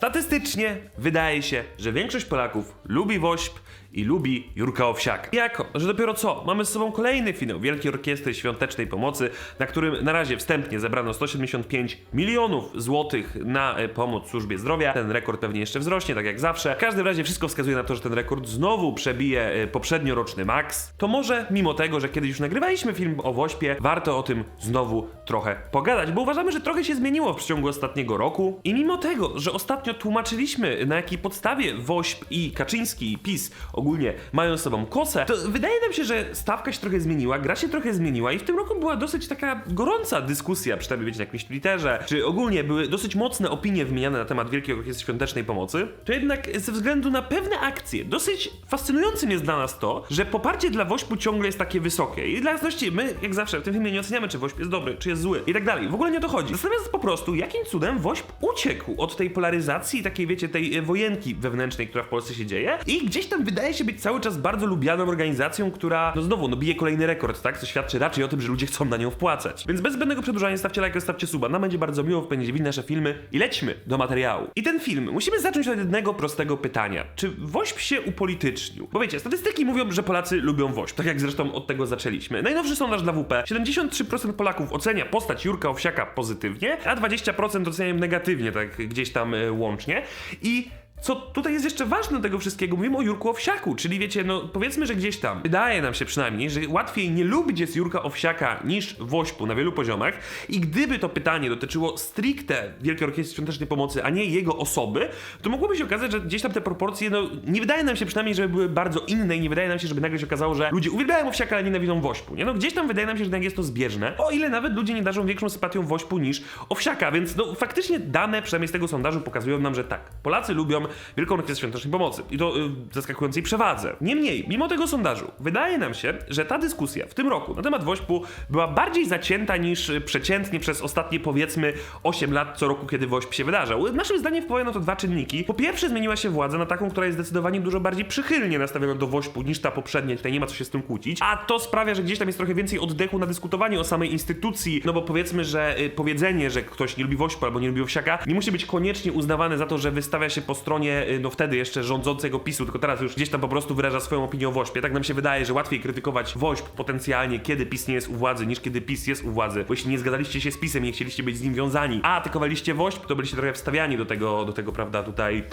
Statystycznie wydaje się, że większość Polaków lubi Wośp i lubi Jurka Owsiaka. Jako, że dopiero co, mamy z sobą kolejny finał Wielkiej Orkiestry Świątecznej Pomocy, na którym na razie wstępnie zebrano 175 milionów złotych na e, pomoc służbie zdrowia. Ten rekord pewnie jeszcze wzrośnie, tak jak zawsze. W każdym razie wszystko wskazuje na to, że ten rekord znowu przebije e, poprzednioroczny maks. To może, mimo tego, że kiedyś już nagrywaliśmy film o Wośpie, warto o tym znowu trochę pogadać, bo uważamy, że trochę się zmieniło w przeciągu ostatniego roku i mimo tego, że ostatnio tłumaczyliśmy na jakiej podstawie Wośp i Kaczyński i PiS ogólnie mają z sobą kosę, to wydaje nam się, że stawka się trochę zmieniła, gra się trochę zmieniła i w tym roku była dosyć taka gorąca dyskusja, przynajmniej wiecie, na jakimś Twitterze, czy ogólnie były dosyć mocne opinie wymieniane na temat Wielkiej Orkiestry Świątecznej Pomocy, to jednak ze względu na pewne akcje, dosyć fascynującym jest dla nas to, że poparcie dla Wośpu ciągle jest takie wysokie i dla jasności my, jak zawsze, w tym filmie nie oceniamy, czy Wośp jest dobry, czy jest zły i tak dalej. W ogóle nie o to chodzi. Zastanawiam się po prostu, jakim cudem Wośp uciekł od tej polaryzacji, takiej wiecie, tej wojenki wewnętrznej, która w Polsce się dzieje i gdzieś tam wydaje się być cały czas bardzo lubianą organizacją, która, no znowu, no bije kolejny rekord, tak? Co świadczy raczej o tym, że ludzie chcą na nią wpłacać. Więc bez zbędnego przedłużania stawcie lajka, stawcie suba, nam będzie bardzo miło, widzieć nasze filmy i lećmy do materiału. I ten film, musimy zacząć od jednego prostego pytania. Czy Wośp się upolitycznił? Bo wiecie, statystyki mówią, że Polacy lubią Wośp, tak jak zresztą od tego zaczęliśmy. Najnowszy sondaż dla WP, 73% Polaków ocenia postać Jurka Owsiaka pozytywnie, a 20% oceniają negatywnie, tak gdzieś tam e, łącznie. I co tutaj jest jeszcze ważne tego wszystkiego, mówimy o Jurku Owsiaku, czyli wiecie, no powiedzmy, że gdzieś tam, wydaje nam się przynajmniej, że łatwiej nie lubić jest Jurka Owsiaka niż Wośpu na wielu poziomach. I gdyby to pytanie dotyczyło stricte Wielkiej Orkiestry Świątecznej Pomocy, a nie jego osoby, to mogłoby się okazać, że gdzieś tam te proporcje, no nie wydaje nam się przynajmniej, żeby były bardzo inne i nie wydaje nam się, żeby nagle się okazało, że ludzie uwielbiają Owsiaka, ale nienawidzą Wośpu, nie? No gdzieś tam wydaje nam się, że jest to zbieżne, o ile nawet ludzie nie darzą większą sympatią Wośpu niż Owsiaka, więc no faktycznie dane, przynajmniej z tego sondażu pokazują nam, że tak, Polacy lubią Wielką Orkiestrę Świątecznej Pomocy i to y, w zaskakującej przewadze. Niemniej, mimo tego sondażu, wydaje nam się, że ta dyskusja w tym roku na temat Wośpu była bardziej zacięta niż y, przeciętnie przez ostatnie powiedzmy 8 lat co roku, kiedy Wośp się wydarzał. Naszym zdaniem wpływają na to dwa czynniki. Po pierwsze zmieniła się władza na taką, która jest zdecydowanie dużo bardziej przychylnie nastawiona do Wośpu niż ta poprzednia, tutaj nie ma co się z tym kłócić, a to sprawia, że gdzieś tam jest trochę więcej oddechu na dyskutowanie o samej instytucji, no bo powiedzmy, że y, powiedzenie, że ktoś nie lubi Wośpu albo nie lubi Owsiaka, nie musi być koniecznie uznawane za to, że wystawia się po stronie, y, no wtedy jeszcze rządzącego PiSu, tylko teraz już gdzieś tam po prostu wyraża swoją opinię o Wośpie. Tak nam się wydaje, że łatwiej krytykować Wośp potencjalnie, kiedy PiS nie jest u władzy, niż kiedy PiS jest u władzy. Bo jeśli nie zgadaliście się z PiSem i nie chcieliście być z nim wiązani, a atykowaliście Wośp, to byliście trochę wstawiani do tego, do tego, prawda, tutaj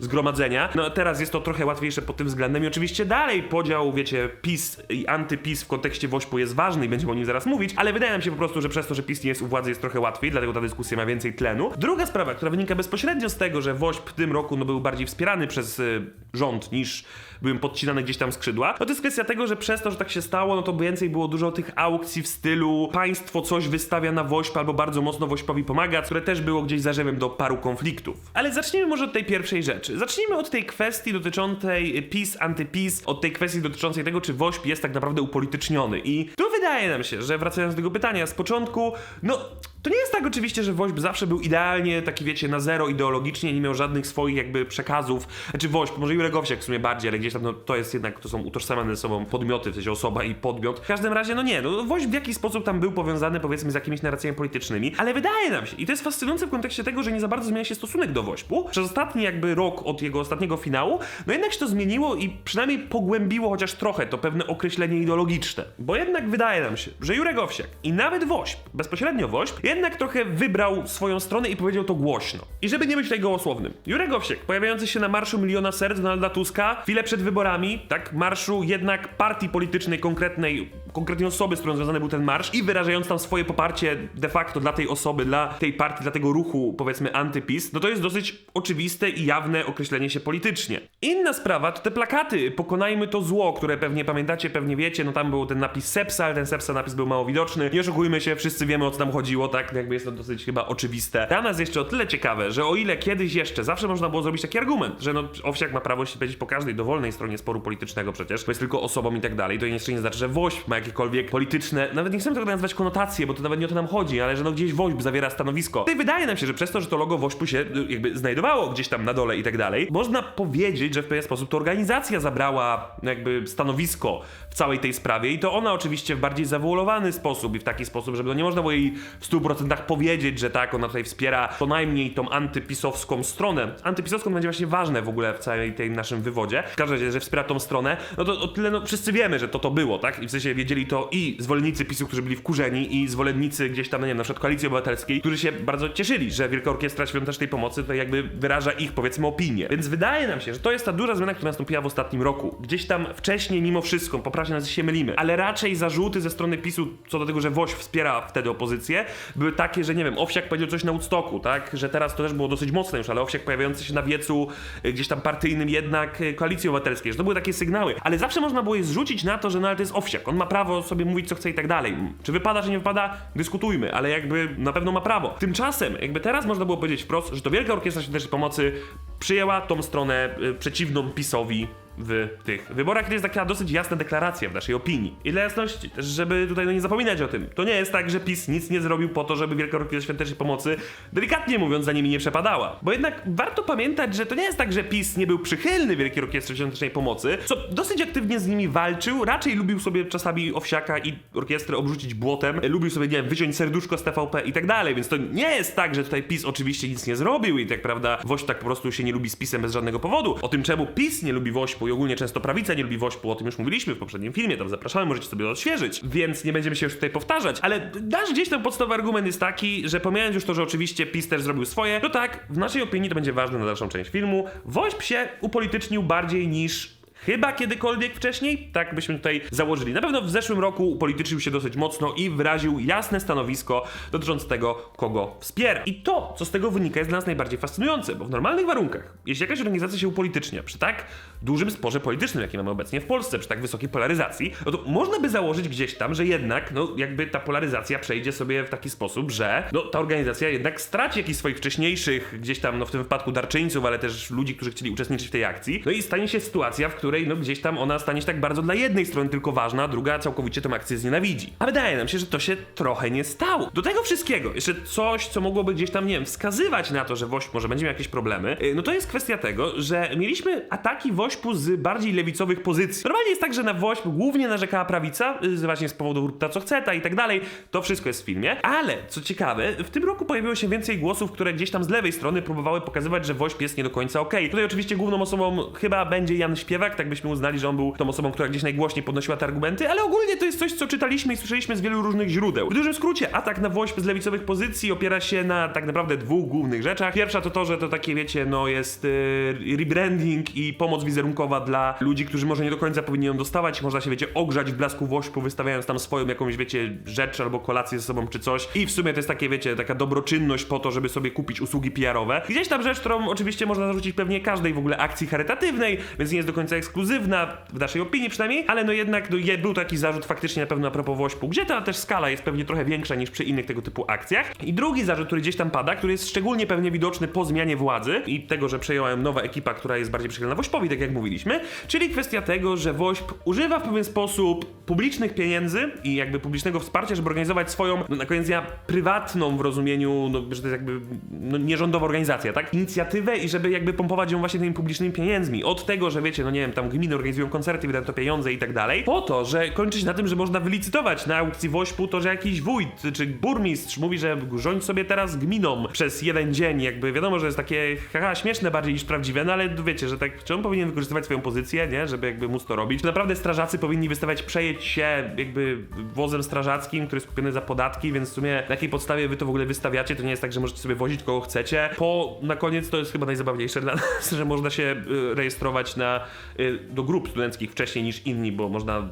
zgromadzenia. No teraz jest to trochę łatwiejsze pod tym względem i oczywiście dalej podział, wiecie, PiS i antyPiS w kontekście Wośpu jest ważny i będziemy o nim zaraz mówić, ale wydaje nam się po prostu, że przez to, że PiS nie jest u władzy jest trochę łatwiej, dlatego ta dyskusja ma więcej tlenu. Druga sprawa, która wynika bezpośrednio z tego, że Wośp w tym roku no, był bardziej wspierany przez y, rząd niż byłem podcinane gdzieś tam skrzydła, no to jest kwestia tego, że przez to, że tak się stało, no to więcej było dużo tych aukcji w stylu państwo coś wystawia na Wośp albo bardzo mocno Wośpowi pomaga, które też było gdzieś zarzewem do paru konfliktów. Ale zacznijmy może od tej pierwszej rzeczy. Zacznijmy od tej kwestii dotyczącej PiS, antyPiS, od tej kwestii dotyczącej tego, czy Wośp jest tak naprawdę upolityczniony. I tu wydaje nam się, że wracając do tego pytania z początku, no to nie jest tak oczywiście, że Wośp zawsze był idealnie taki, wiecie, na zero ideologicznie, nie miał żadnych swoich jakby przekazów. Znaczy Wośp, może Jurek Owsiak w sumie bardziej, ale gdzieś tam no, to jest jednak, to są utożsamiane ze sobą podmioty, w sensie osoba i podmiot. W każdym razie, no nie, no Wośp w jakiś sposób tam był powiązany powiedzmy z jakimiś narracjami politycznymi, ale wydaje nam się, i to jest fascynujące w kontekście tego, że nie za bardzo zmienia się stosunek do Wośpu. Przez ostatni jakby rok od jego ostatniego finału, no jednak się to zmieniło i przynajmniej pogłębiło chociaż trochę to pewne określenie ideologiczne. Bo jednak wydaje nam się, że Jurek Owsiak i nawet Wośp, bezpośrednio Wośp, jednak trochę wybrał swoją stronę i powiedział to głośno. I żeby nie być tutaj gołosłownym, Jurek Owsiak, pojawiający się na Marszu Miliona Serc Donalda Tuska, chwilę przed wyborami, tak, marszu jednak partii politycznej konkretnej, konkretnej osoby, z którą związany był ten marsz i wyrażając tam swoje poparcie de facto dla tej osoby, dla tej partii, dla tego ruchu, powiedzmy antypis, no to jest dosyć oczywiste i jawne określenie się politycznie. Inna sprawa to te plakaty, pokonajmy to zło, które pewnie pamiętacie, pewnie wiecie, no tam był ten napis Sepsa, ale ten Sepsa napis był mało widoczny. Nie oszukujmy się, wszyscy wiemy o co tam chodziło, tak, jakby jest to dosyć chyba oczywiste. Dla nas jeszcze o tyle ciekawe, że o ile kiedyś jeszcze zawsze można było zrobić taki argument, że no Owsiak ma prawo się powiedzieć po każdej dowolnej stronie sporu politycznego przecież, bo jest tylko osobą i tak dalej, to jeszcze nie znaczy, że Wośp ma jakiekolwiek polityczne, nawet nie chcemy tego nazwać konotacje, bo to nawet nie o to nam chodzi, ale że no gdzieś WOŚP zawiera stanowisko. I wydaje nam się, że przez to, że to logo WOŚP-u się y, jakby znajdowało gdzieś tam na dole i tak dalej, można powiedzieć, że w pewien sposób to organizacja zabrała jakby stanowisko w całej tej sprawie i to ona oczywiście w bardziej zawołowany sposób i w taki sposób, żeby no nie można było jej w 100% powiedzieć, że tak, ona tutaj wspiera co najmniej tą antypisowską stronę. Antypisowską będzie właśnie ważne w ogóle w całej tej naszym wywodzie. W każdym razie, że wspiera tą stronę, no to o tyle no wszyscy wiemy, że to to było, tak? I w sensie wiedzieli to i zwolennicy PiSu, którzy byli wkurzeni i zwolennicy gdzieś tam, no nie wiem, na przykład Koalicji Obywatelskiej, którzy się bardzo cieszyli, że Wielka Orkiestra Świątecznej Pomocy to jakby wyraża ich, powiedzmy, opinię. Więc wydaje nam się, że to jest ta duża zmiana, która nastąpiła w ostatnim roku. Gdzieś tam wcześniej, mimo wszystko, poprawcie nas, się mylimy, ale raczej zarzuty ze strony PiSu co do tego, że WOŚ wspiera wtedy opozycję, były takie, że nie wiem, Owsiak powiedział coś na Woodstocku, tak? Że teraz to też było dosyć mocne już, ale Owsiak pojawiający się na wiecu y, gdzieś tam partyjnym jednak y, Koalicji Obywatelskiej, że to były takie sygnały. Ale zawsze można było je zrzucić na to, że no ale to jest Owsiak, on ma prawo sobie mówić co chce i tak dalej. Czy wypada, czy nie wypada? Dyskutujmy, ale jakby na pewno ma prawo. Tymczasem, jakby teraz można było powiedzieć wprost, że to Wielka Orkiestra Świątecznej Pomocy przyjęła tą stronę y, przeciwną PiSowi w tych wyborach. To jest taka dosyć jasna deklaracja w naszej opinii. I dla jasności, też żeby tutaj no nie zapominać o tym, to nie jest tak, że PiS nic nie zrobił po to, żeby Wielka Orkiestra Świątecznej Pomocy, delikatnie mówiąc, za nimi nie przepadała. Bo jednak warto pamiętać, że to nie jest tak, że PiS nie był przychylny Wielkiej Orkiestry Świątecznej Pomocy, co dosyć aktywnie z nimi walczył, raczej lubił sobie czasami Owsiaka i orkiestrę obrzucić błotem, lubił sobie, nie wiem, wyciąć serduszko z TVP i tak dalej, więc to nie jest tak, że tutaj PiS oczywiście nic nie zrobił i tak prawda, Woś tak po prostu się nie lubi z PiSem bez żadnego powodu. O tym, czemu PiS nie lubi I ogólnie często prawica nie lubi Wośpu, o tym już mówiliśmy w poprzednim filmie, tam zapraszamy, możecie sobie to odświeżyć, więc nie będziemy się już tutaj powtarzać, ale nasz gdzieś ten podstawowy argument jest taki, że pomijając już to, że oczywiście PiS też zrobił swoje, to tak, w naszej opinii to będzie ważne na dalszą część filmu, Wośp się upolitycznił bardziej niż Chyba kiedykolwiek wcześniej, tak byśmy tutaj założyli. Na pewno w zeszłym roku upolityczył się dosyć mocno i wyraził jasne stanowisko dotyczące tego, kogo wspiera. I to, co z tego wynika, jest dla nas najbardziej fascynujące, bo w normalnych warunkach, jeśli jakaś organizacja się upolitycznia przy tak dużym sporze politycznym, jaki mamy obecnie w Polsce, przy tak wysokiej polaryzacji, no to można by założyć gdzieś tam, że jednak, no jakby ta polaryzacja przejdzie sobie w taki sposób, że no ta organizacja jednak straci jakichś swoich wcześniejszych, gdzieś tam, no w tym wypadku darczyńców, ale też ludzi, którzy chcieli uczestniczyć w tej akcji, no i stanie się sytuacja, w której no gdzieś tam ona stanie się tak bardzo dla jednej strony tylko ważna, a druga całkowicie tę akcję znienawidzi. A wydaje nam się, że to się trochę nie stało. Do tego wszystkiego, jeszcze coś, co mogłoby gdzieś tam, nie wiem, wskazywać na to, że WOŚP może będzie miał jakieś problemy, yy, no to jest kwestia tego, że mieliśmy ataki WOŚP-u z bardziej lewicowych pozycji. Normalnie jest tak, że na WOŚP głównie narzekała prawica, yy, właśnie z powodu ta co chce, ta i tak dalej, to wszystko jest w filmie, ale co ciekawe, w tym roku pojawiło się więcej głosów, które gdzieś tam z lewej strony próbowały pokazywać, że WOŚP jest nie do końca okej. Tutaj oczywiście główną osobą chyba będzie Jan Śpiewak, tak byśmy uznali, że on był tą osobą, która gdzieś najgłośniej podnosiła te argumenty, ale ogólnie to jest coś, co czytaliśmy i słyszeliśmy z wielu różnych źródeł. W dużym skrócie, atak na WOŚP z lewicowych pozycji opiera się na tak naprawdę dwóch głównych rzeczach. Pierwsza to to, że to takie, wiecie, no jest yy, rebranding i pomoc wizerunkowa dla ludzi, którzy może nie do końca powinni ją dostawać. Można się, wiecie, ogrzać w blasku WOŚP-u, wystawiając tam swoją jakąś, wiecie, rzecz albo kolację ze sobą czy coś. I w sumie to jest takie, wiecie, taka dobroczynność po to, żeby sobie kupić usługi PR-owe. Gdzieś tam rzecz, którą oczywiście można zarzucić pewnie każdej w ogóle akcji charytatywnej, więc nie jest do końca ekskluzywna, w naszej opinii przynajmniej, ale no jednak no, je, był taki zarzut faktycznie na pewno a propos Wośpu, gdzie ta też skala jest pewnie trochę większa niż przy innych tego typu akcjach. I drugi zarzut, który gdzieś tam pada, który jest szczególnie pewnie widoczny po zmianie władzy i tego, że przejęła ją nowa ekipa, która jest bardziej przychylna Wośpowi, tak jak mówiliśmy, czyli kwestia tego, że Wośp używa w pewien sposób publicznych pieniędzy i jakby publicznego wsparcia, żeby organizować swoją, no na koniec dnia, prywatną w rozumieniu, no, że to jest jakby no, nierządowa organizacja, tak? Inicjatywę i żeby jakby pompować ją właśnie tymi publicznymi pieniędzmi. Od tego, że wiecie, no nie wiem, tam gminy organizują koncerty, wydają to pieniądze i tak dalej, po to, że kończy się na tym, że można wylicytować na aukcji Wośpu to, że jakiś wójt czy burmistrz mówi, że rządź sobie teraz gminą przez jeden dzień, jakby wiadomo, że jest takie haha, śmieszne bardziej niż prawdziwe, no ale wiecie, że tak, czy on powinien wykorzystywać swoją pozycję, nie, żeby jakby móc to robić. Czy naprawdę strażacy powinni wystawiać, przejeść się jakby wozem strażackim, który jest kupiony za podatki, więc w sumie na jakiej podstawie wy to w ogóle wystawiacie, to nie jest tak, że możecie sobie wozić kogo chcecie. Po, na koniec to jest chyba najzabawniejsze dla nas, że można się y, rejestrować na, y, do grup studenckich wcześniej niż inni, bo można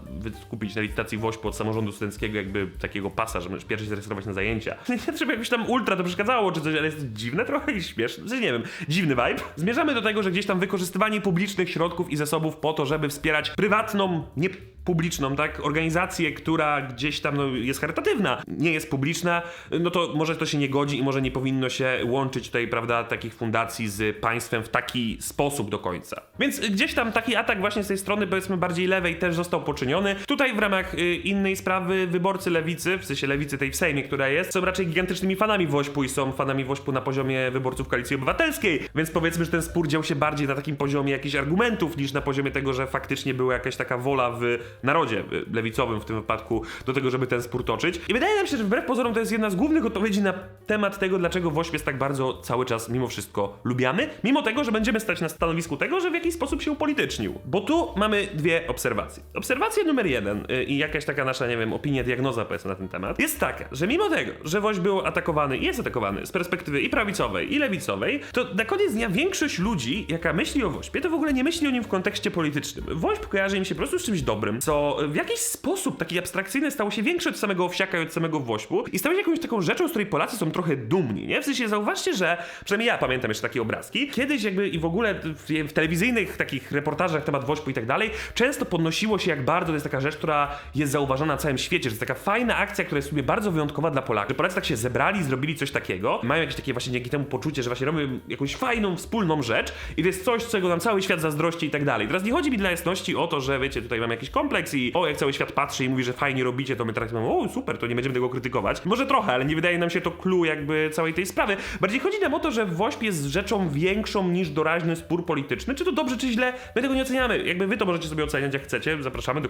kupić na licytacji WOŚP od samorządu studenckiego jakby takiego pasa, że możesz pierwszy się zarejestrować na zajęcia. Nie trzeba jakoś tam ultra to przeszkadzało czy coś, ale jest dziwne trochę i śmieszne, w sensie nie wiem, dziwny vibe. Zmierzamy do tego, że gdzieś tam wykorzystywanie publicznych środków i zasobów po to, żeby wspierać prywatną, nie publiczną, tak, organizację, która gdzieś tam no, jest charytatywna, nie jest publiczna, no to może to się nie godzi i może nie powinno się łączyć tutaj, prawda, takich fundacji z państwem w taki sposób do końca. Więc gdzieś tam taki atak właśnie z tej strony, powiedzmy, bardziej lewej też został poczyniony. Tutaj w ramach y, innej sprawy wyborcy lewicy, w sensie lewicy tej w Sejmie, która jest, są raczej gigantycznymi fanami Wośpu i są fanami Wośpu na poziomie wyborców Koalicji Obywatelskiej, więc powiedzmy, że ten spór dział się bardziej na takim poziomie jakichś argumentów, niż na poziomie tego, że faktycznie była jakaś taka wola w narodzie y, lewicowym w tym wypadku do tego, żeby ten spór toczyć. I wydaje nam się, że wbrew pozorom to jest jedna z głównych odpowiedzi na temat tego, dlaczego Wośp jest tak bardzo cały czas mimo wszystko lubiany, mimo tego, że będziemy stać na stanowisku tego, że w jakiś sposób się upolitycznił. Bo tu mamy dwie obserwacje. Obserwacja numer jeden y, i jakaś taka nasza, nie wiem, opinia, diagnoza powiedzmy na ten temat, jest taka, że mimo tego, że Woś był atakowany i jest atakowany z perspektywy i prawicowej, i lewicowej, to na koniec dnia większość ludzi, jaka myśli o Wośpie, to w ogóle nie myśli o nim w kontekście politycznym. Wośp kojarzy im się po prostu z czymś dobrym, co w jakiś sposób taki abstrakcyjny stało się większy od samego Owsiaka i od samego Wośpu i stał się jakąś taką rzeczą, z której Polacy są trochę dumni, nie? W sensie zauważcie, że przynajmniej ja pamiętam jeszcze takie obrazki. Kiedyś jakby i w ogóle w, w telewizyjnych takich reportażach na temat Wośpu i tak dalej, często podnosiło się jak bardzo to jest taka rzecz, która jest zauważona na całym świecie, że to jest taka fajna akcja, która jest sobie bardzo wyjątkowa dla Polaków. Że Polacy tak się zebrali, zrobili coś takiego, mają jakieś takie właśnie dzięki temu poczucie, że właśnie robią jakąś fajną, wspólną rzecz i to jest coś, czego nam cały świat zazdrości i tak dalej. Teraz nie chodzi mi dla jasności o to, że wiecie, tutaj mam jakiś kompleks i o, jak cały świat patrzy i mówi, że fajnie robicie, to my teraz mamy, o, super, to nie będziemy tego krytykować. Może trochę, ale nie wydaje nam się to clue jakby całej tej sprawy. Bardziej chodzi nam o to, że WOŚP jest rzeczą większą niż doraźny spór polityczny. Czy to dobrze, czy źle, my tego nie oceniamy. Jakby wy to możecie sobie oceniać jak chcecie, zapraszamy do.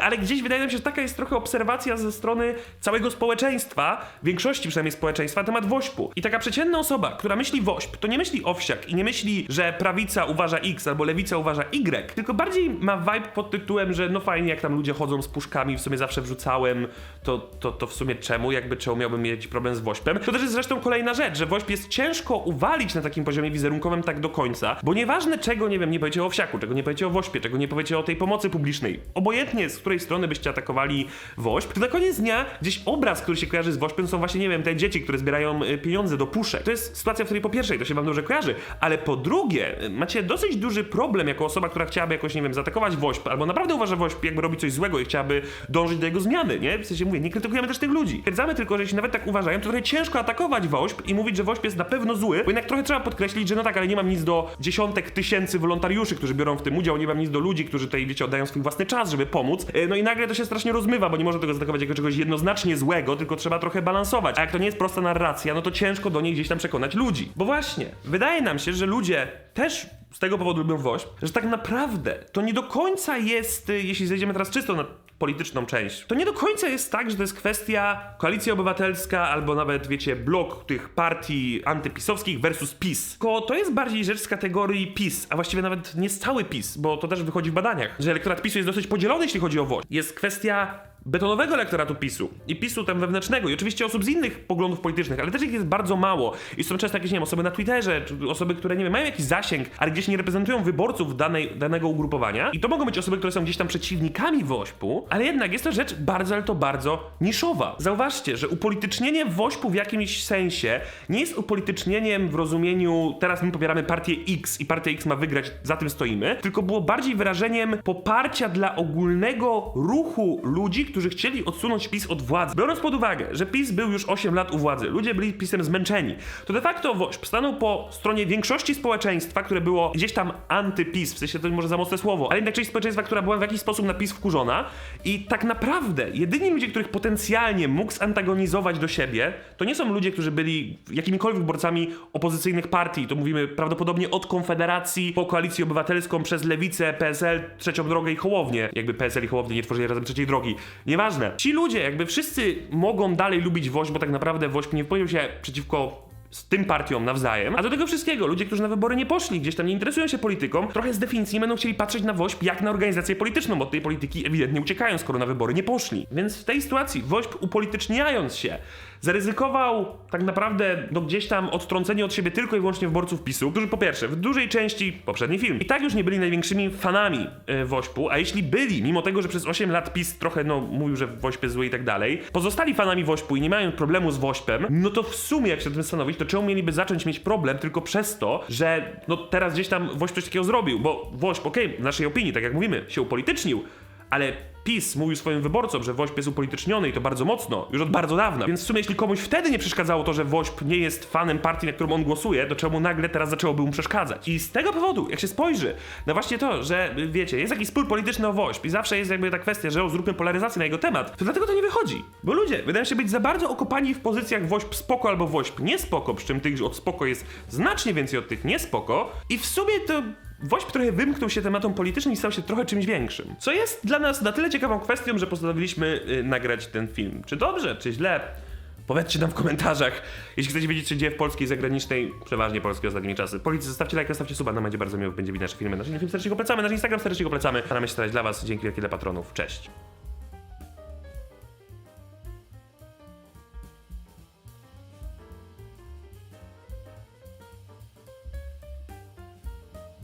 Ale gdzieś wydaje nam się, że taka jest trochę obserwacja ze strony całego społeczeństwa, większości przynajmniej społeczeństwa, na temat WOŚP-u. I taka przeciętna osoba, która myśli WOŚP, to nie myśli owsiak i nie myśli, że prawica uważa X albo lewica uważa Y, tylko bardziej ma vibe pod tytułem, że no fajnie, jak tam ludzie chodzą z puszkami, w sumie zawsze wrzucałem, to, to, to w sumie czemu, jakby czemu miałbym mieć problem z WOŚP-em. To też jest zresztą kolejna rzecz, że WOŚP jest ciężko uwalić na takim poziomie wizerunkowym tak do końca, bo nieważne czego, nie wiem, nie powiecie o owsiaku, czego nie powiecie o WOŚPie, czego nie powiecie o tej pomocy publicznej, obojętnie z której strony byście atakowali WOŚP, to na koniec dnia gdzieś obraz, który się kojarzy z WOŚPem są właśnie, nie wiem, te dzieci, które zbierają y, pieniądze do puszek. To jest sytuacja, w której po pierwsze to się wam dobrze kojarzy, ale po drugie y, macie dosyć duży problem jako osoba, która chciałaby jakoś, nie wiem, zaatakować WOŚP, albo naprawdę uważa WOŚP jakby robi coś złego i chciałaby dążyć do jego zmiany, nie? W sensie mówię, nie krytykujemy też tych ludzi. Twierdzamy tylko, że jeśli nawet tak uważają, to trochę ciężko atakować WOŚP i mówić, że WOŚP jest na pewno zły, bo jednak trochę trzeba podkreślić, że no tak, ale nie mam nic do dziesiątek tysięcy wolontariuszy, którzy biorą w tym udział, nie mam nic do ludzi, którzy tutaj, wiecie, oddają swój własny czas, żeby pomóc. Y, No i nagle to się strasznie rozmywa, bo nie można tego zaatakować jako czegoś jednoznacznie złego, tylko trzeba trochę balansować. A jak to nie jest prosta narracja, no to ciężko do niej gdzieś tam przekonać ludzi. Bo właśnie, wydaje nam się, że ludzie też z tego powodu lubią WOŚP, że tak naprawdę to nie do końca jest, y, jeśli zejdziemy teraz czysto na polityczną część, to nie do końca jest tak, że to jest kwestia koalicja obywatelska albo nawet, wiecie, blok tych partii antypisowskich versus PiS. Tylko to jest bardziej rzecz z kategorii PiS, a właściwie nawet nie cały PiS, bo to też wychodzi w badaniach, że elektorat PiSu jest dosyć podzielony, jeśli chodzi o WOŚP. Jest kwestia betonowego elektoratu PiSu i PiSu tam wewnętrznego i oczywiście osób z innych poglądów politycznych, ale też ich jest bardzo mało i są często jakieś, nie wiem, osoby na Twitterze, czy osoby, które, nie wiem, mają jakiś zasięg, ale gdzieś nie reprezentują wyborców danej, danego ugrupowania i to mogą być osoby, które są gdzieś tam przeciwnikami WOŚP-u, ale jednak jest to rzecz bardzo, ale to bardzo niszowa. Zauważcie, że upolitycznienie WOŚP-u w jakimś sensie nie jest upolitycznieniem w rozumieniu teraz my popieramy partię X i partia X ma wygrać, za tym stoimy, tylko było bardziej wyrażeniem poparcia dla ogólnego ruchu ludzi, którzy chcieli odsunąć PiS od władzy. Biorąc pod uwagę, że PiS był już 8 lat u władzy, ludzie byli PiSem zmęczeni, to de facto WOŚP stanął po stronie większości społeczeństwa, które było gdzieś tam anty-PiS, w sensie to może za mocne słowo, ale jednak część społeczeństwa, która była w jakiś sposób na PiS wkurzona i tak naprawdę jedyni ludzie, których potencjalnie mógł zantagonizować do siebie, to nie są ludzie, którzy byli jakimikolwiek wyborcami opozycyjnych partii, to mówimy prawdopodobnie od Konfederacji po Koalicję Obywatelską przez Lewicę, PSL, Trzecią Drogę i Hołownię, jakby PSL i Hołownie nie tworzyli razem trzeciej drogi. Nieważne. Ci ludzie, jakby wszyscy mogą dalej lubić WOŚP, bo tak naprawdę WOŚP nie powiedział się przeciwko z tym partiom nawzajem, a do tego wszystkiego ludzie, którzy na wybory nie poszli, gdzieś tam nie interesują się polityką, trochę z definicji będą chcieli patrzeć na WOŚP jak na organizację polityczną, bo od tej polityki ewidentnie uciekają, skoro na wybory nie poszli. Więc w tej sytuacji WOŚP upolityczniając się, zaryzykował tak naprawdę no gdzieś tam odtrącenie od siebie tylko i wyłącznie wyborców PiSu, którzy po pierwsze w dużej części, poprzedni film, i tak już nie byli największymi fanami e, a jeśli byli, mimo tego, że przez 8 lat PiS trochę no mówił, że WOŚP jest zły i tak dalej, pozostali fanami WOŚP-u i nie mają problemu z WOŚP-em, no to w sumie jak się tym zastanowić, to czemu mieliby zacząć mieć problem tylko przez to, że no teraz gdzieś tam WOŚP coś takiego zrobił, bo WOŚP, okej, w naszej opinii, tak jak mówimy, się upolitycznił, ale PiS mówił swoim wyborcom, że WOŚP jest upolityczniony i to bardzo mocno, już od bardzo dawna. Więc w sumie jeśli komuś wtedy nie przeszkadzało to, że WOŚP nie jest fanem partii, na którą on głosuje, to czemu nagle teraz zaczęłoby mu przeszkadzać? I z tego powodu, jak się spojrzy na właśnie to, że wiecie, jest jakiś spór polityczny o WOŚP i zawsze jest jakby ta kwestia, że o, zróbmy polaryzację na jego temat, to dlatego to nie wychodzi. Bo ludzie wydają się być za bardzo okopani w pozycjach WOŚP spoko albo WOŚP nie spoko, przy czym tych od spoko jest znacznie więcej od tych nie spoko i w sumie to WOŚP trochę wymknął się tematom politycznym i stał się trochę czymś większym. Co jest dla nas na tyle ciekawą kwestią, że postanowiliśmy y, nagrać ten film. Czy dobrze, czy źle? Powiedzcie nam w komentarzach. Jeśli chcecie wiedzieć, co dzieje w polskiej zagranicznej, przeważnie polskiej ostatnimi czasy. Policji, zostawcie lajka, zostawcie suba, nam będzie bardzo miło, będzie widać nasze filmy. Nasz film serdecznie go polecamy, nasz Instagram serdecznie go polecamy. Staramy się starać dla was. Dzięki wielkie dla patronów. Cześć.